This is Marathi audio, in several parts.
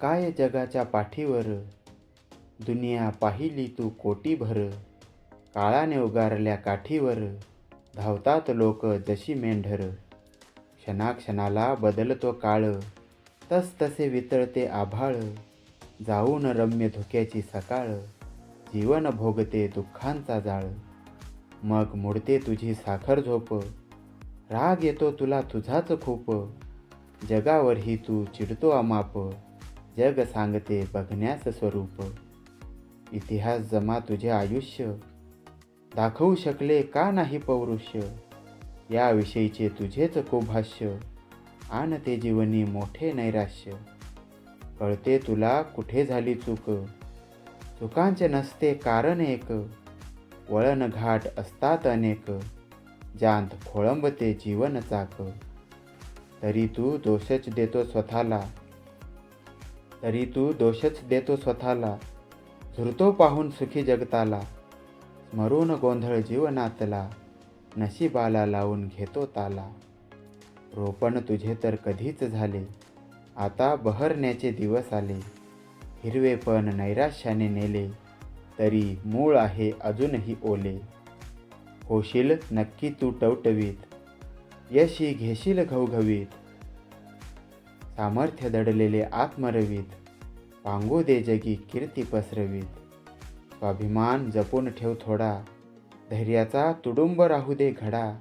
काय जगाच्या पाठीवर? दुनिया पाहिली तू कोटीभर काळाने उगारल्या काठीवर धावतात लोक जशी मेंढर. क्षणाक्षणाला बदलतो काळ तस तसे वितळते आभाळ. जाऊन रम्य धुक्याची सकाळ जीवन भोगते दुःखांचा जाळ. मग मोडते तुझी साखर झोप राग येतो तुला तुझाच खूप. जगावरही तू चिडतो अमाप. जग सांगते बघण्यास स्वरूप. इतिहास जमा तुझे आयुष्य. दाखवू शकले का नाही पौरुष्य याविषयीचे तुझेच कोभाष्य आण ते जीवनी मोठे नैराश्य. कळते तुला कुठे झाली चूक? चुकांचे नसते कारण एक. वळण घाट असतात अनेक. जांत खोळंबते जीवन चाक. तरी तू दोषच देतो स्वतःला. तरी तू दोषच देतो स्वतःला. झुरतो पाहून सुखी जगताला. स्मरून गोंधळ जीवनातला. नशिबाला लावून घेतो ताला. रोपण तुझे तर कधीच झाले. आता बहरण्याचे दिवस आले. हिरवेपण नैराश्याने नेले. तरी मूळ आहे अजूनही ओले. होशील नक्की तू टवटवीत. यशी घेशील घवघवीत. सामर्थ्य दडलेले आत्मरवीत. पांगू दे जगी कीर्ती पसरवीत. स्वाभिमान जपून ठेव थोडा. धैर्याचा तुडुंब राहू दे घडा.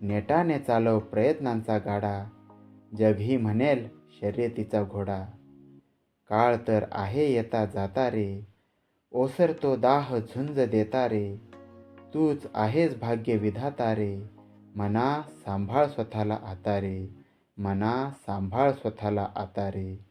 नेटाने चालव प्रयत्नांचा गाडा. जगही म्हणेल शर्यतीचा घोडा. काळ तर आहे येता जाता रे. ओसरतो दाह झुंज देता रे. तूच आहेस भाग्य विधाता रे. मना सांभाळ स्वतःला आता रे. मना सांभाळ स्वतःला आता रे.